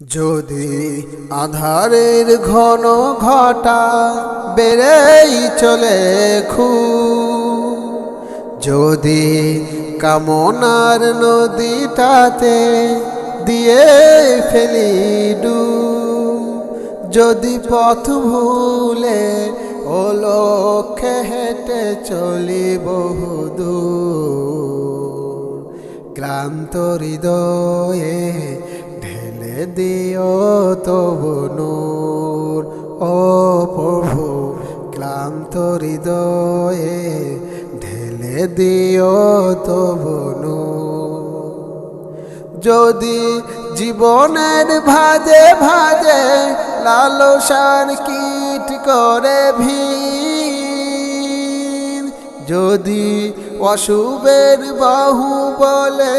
যদি আধারের ঘন ঘটা বেড়েই চলে খু, যদি কামনার নদীটাতে দিয়ে ফেলি ডু, যদি পথ ভুলে ও লক্ষ্যে হেঁটে চলি বহুদূর, ক্লান্ত হৃদয়ে দিও তবু নূর, ও প্রভু, ক্লান্ত হৃদয়ে ঢেলে দিও তবু যদি জীবনের ভাজে ভাজে লালসার কীট করে ভি যদি অশুভের বাহু বলে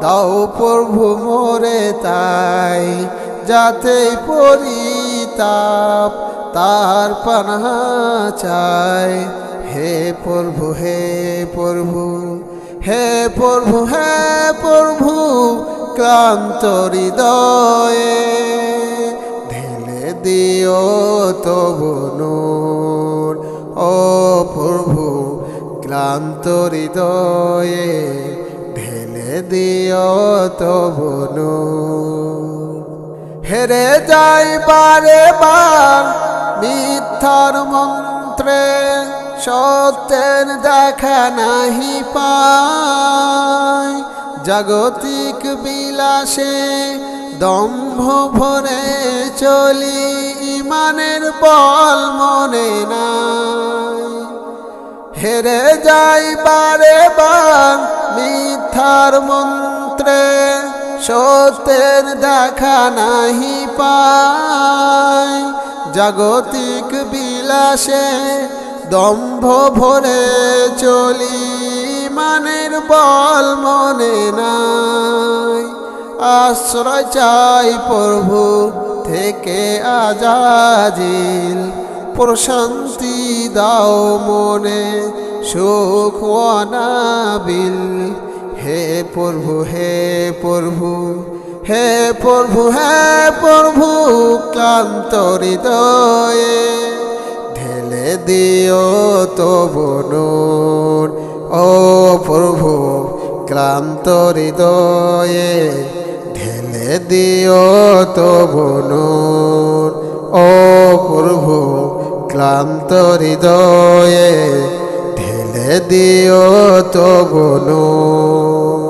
দাও প্রভু মোরে তাই, যাতে পরিতাপ তার পানা চাই। হে প্রভু হে প্রভু হে প্রভু হে প্রভু, ক্লান্ত হৃদয়ে ঢেলে দিও তবু নূর। ও প্রভু, ক্লান্ত হৃদয়ে ঢেলে দিও তবু নূর। হেরে যাই বারে বার মিথ্যার মন্ত্রে, সত্যের দেখা নাহি পায় জাগতিক বিলাসে দম্ভ ভরে চলি, ইমানের বল মনে না হেরে যাই বার মিথ্যার মন্ত্রে সত্যের দেখা নাহি পায়। জাগতিক বিলাসে দম্ভ ভরে চলি, মানের বল মনে নাই। আশ্রয় চাই প্রভু থেকে আজাজিল, প্রশান্তি দাও মনে সুখ অনাবিল। হে প্রভু হে প্রভু হে প্রভু হে প্রভু, ক্লান্ত হৃদয়ে ঢেলে দিও তবু নূর ও প্রভু, ক্লান্ত হৃদয়ে ঢেলে দিও তবু নূর ও প্রভু, ক্লান্ত হৃদয়ে দিও তো নূর।